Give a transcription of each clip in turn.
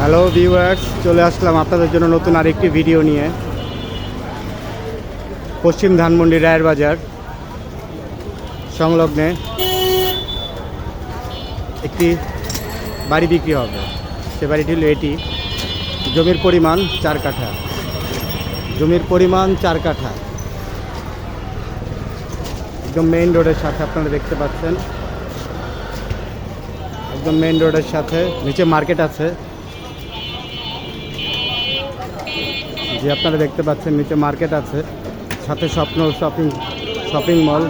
Hello viewers চলে আসলাম আপনাদের জন্য নতুন আরেকটি ভিডিও নিয়ে। পশ্চিম ধানমন্ডি রায়ের বাজার সংলগ্নে একটি বাড়ি বিক্রি হবে। সে বাড়িটি হলো এটি। জমির পরিমাণ চার কাঠা। জমির পরিমাণ চার কাঠা। একদম মেইন রোডের সাথে আপনারা দেখতে পাচ্ছেন। একদম মেইন রোডের সাথে নিচে মার্কেট আছে। যে আপনারা দেখতে পাচ্ছেন, নিচে মার্কেট আছে, সাথে স্বপ্ন শপিং শপিং মল।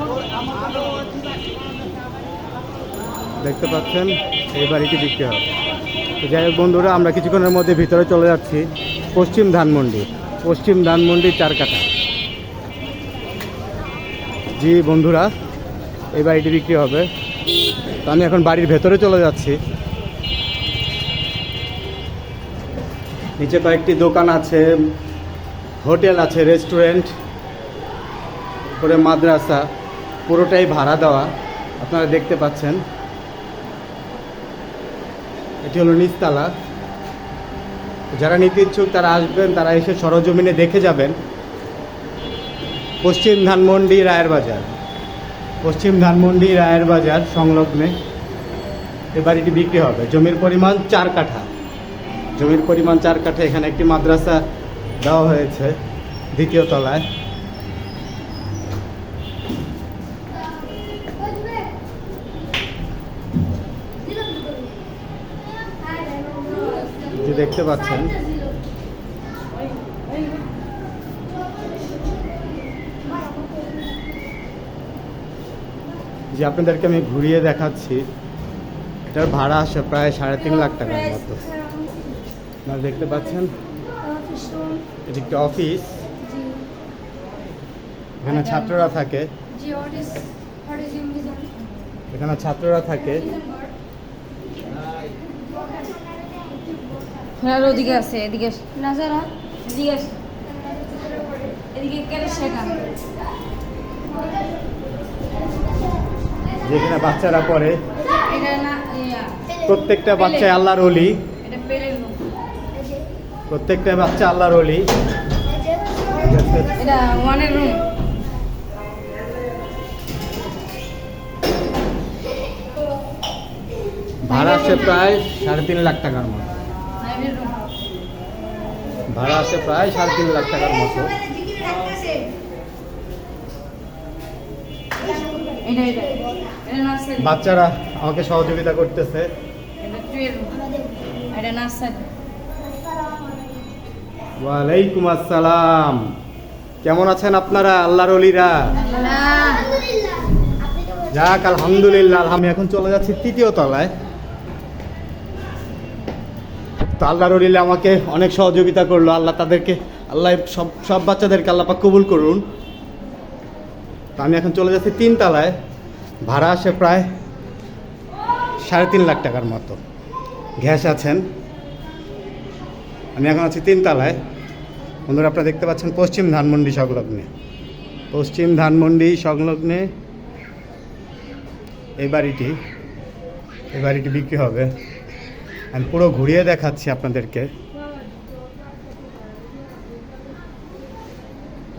দেখতে পাচ্ছেন, এই বাড়িটি বিক্রি হবে যাই হোক বন্ধুরা, আমরা কিছুক্ষণের মধ্যে ভিতরে চলে যাচ্ছি, পশ্চিম ধানমন্ডি। পশ্চিম ধানমন্ডি চার কাঠা জি বন্ধুরা, এই বাড়িটি বিক্রি হবে। তো আমি এখন বাড়ির ভেতরে চলে যাচ্ছি। নিচে কয়েকটি দোকান আছে হোটেল আছে, রেস্টুরেন্ট করে মাদ্রাসা, পুরোটাই ভাড়া দেওয়া, আপনারা দেখতে পাচ্ছেন। এটি হলো নিচতলা। যারা নিতে ইচ্ছুক, তারা আসবেন, তারা এসে সরজমিনে দেখে যাবেন। পশ্চিম ধানমন্ডি রায়ের বাজার। পশ্চিম ধানমন্ডি রায়ের বাজার সংলগ্নে এ বাড়িটি বিক্রি হবে। জমির পরিমাণ চার কাঠা। জমির পরিমাণ চার কাঠা, এখানে একটি মাদ্রাসা দেওয়া হয়েছে দ্বিতীয় তলায়। যে দেখতে পাচ্ছেন, যে আপনাদেরকে আমি ঘুরিয়ে দেখাচ্ছি, এটার ভাড়া আসে প্রায় সাড়ে তিন লাখ টাকার মতো। আপনারা দেখতে পাচ্ছেন? এটি একটি অফিস এখানে ছাত্ররা থাকে? এখানে ছাত্ররা থাকে? হ্যাঁ ওদিকে আছে এদিকে নাজারা? এদিকে এদিকে কেন শেখা? যেখানে বাচ্চারা পড়ে। এটা না ইয়া, প্রত্যেকটা বাচ্চা আল্লাহর অলি প্রত্যেকটা বাচ্চা আল্লাহর অলি এটা ওয়ানের রুম ভাড়া আসে প্রায় সাড়ে তিন লাখ টাকার মতো। ভাড়া আসে প্রায় সাড়ে তিন লাখ টাকার মতো। বাচ্চারা আমাকে সহযোগিতা করতেছে। এটা নার্সারি। ওয়ালাইকুম আসসালাম। কেমন আছেন আপনারা, আল্লাহর অলিরা? যাক, আলহামদুলিল্লাহ আমি এখন চলে যাচ্ছি তৃতীয় তলায়। তো আল্লাহর অলিলা আমাকে অনেক সহযোগিতা করল। আল্লাহ তাদেরকে, আল্লাহ সব সব বাচ্চাদেরকে আল্লাহ পাক কবুল করুন। তো আমি এখন চলে যাচ্ছি তিন তলায়। ভাড়া আসে প্রায় সাড়ে তিন লাখ টাকার মতো। গ্যাস আছেন। আমি এখন আছি তিনতলায়। বন্ধুরা, আপনারা দেখতে পাচ্ছেন পশ্চিম ধানমন্ডি সংলগ্নে। পশ্চিম ধানমন্ডি সংলগ্নে এই বাড়িটি এই বাড়িটি বিক্রি হবে। আমি পুরো ঘুরিয়ে দেখাচ্ছি আপনাদেরকে।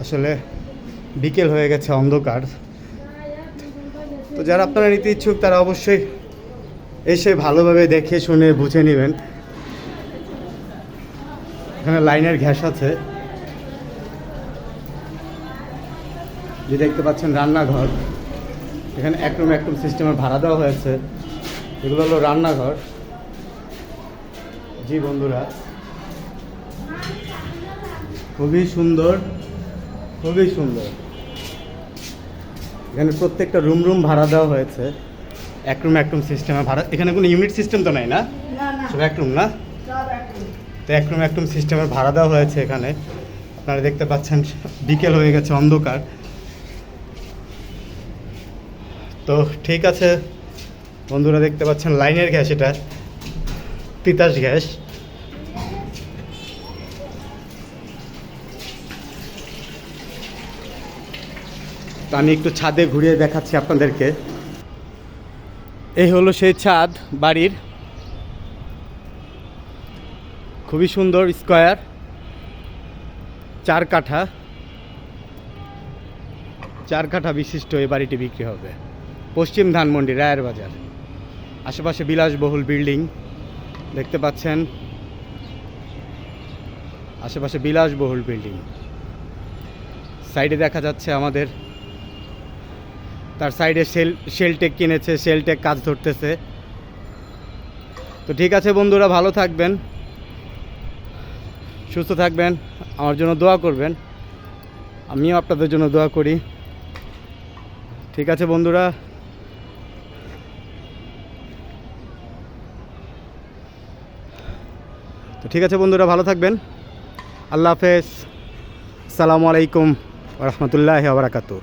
আসলে বিকেল হয়ে গেছে অন্ধকার। তো যারা আপনারা নিতে ইচ্ছুক, তারা অবশ্যই এসে ভালোভাবে দেখে, শুনে, বুঝে নেবেন। এখানে লাইনের ঘ্যাস আছে। যে দেখতে পাচ্ছেন রান্নাঘর এখানে এক রুম এক রুম সিস্টেমের ভাড়া দেওয়া হয়েছে। এগুলো হলো রান্নাঘর। জি বন্ধুরা খুবই সুন্দর খুবই সুন্দর। এখানে প্রত্যেকটা রুম রুম ভাড়া দেওয়া হয়েছে। এক রুম এক রুম সিস্টেমে ভাড়া। এখানে কোনো ইউনিট সিস্টেম তো নাই না? না এক রুম না? তো এক রুম এক রুম সিস্টেমের ভাড়া দেওয়া হয়েছে এখানে। আপনারা দেখতে পাচ্ছেন, বিকেল হয়ে গেছে অন্ধকার। তো ঠিক আছে, বন্ধুরা দেখতে পাচ্ছেন লাইনের গ্যাস এটা, তিতাস গ্যাস। তো আমি একটু ছাদে ঘুরিয়ে দেখাচ্ছি আপনাদেরকে। এই হলো সেই ছাদ, বাড়ির। খুবই সুন্দর স্কোয়ার, চার কাঠা। চার কাঠা বিশিষ্ট এই বাড়িটি বিক্রি হবে। পশ্চিম ধানমন্ডি, রায়ের বাজার। আশেপাশে বিলাসবহুল বিল্ডিং দেখতে পাচ্ছেন। আশেপাশে বিলাসবহুল বিল্ডিং। সাইডে দেখা যাচ্ছে আমাদের, তার সাইডে সেল শেলটেক কিনেছে, শেলটেক কাজ ধরতেছে। তো ঠিক আছে বন্ধুরা, ভালো থাকবেন। সুস্থ থাকবেন, আমার জন্য দোয়া করবেন। আমিও আপনাদের জন্য দোয়া করি। ঠিক আছে বন্ধুরা। তো ঠিক আছে বন্ধুরা, ভালো থাকবেন। আল্লাহ হাফেজ। সালামু আলাইকুম রহমতুল্লাহ বারাকাতু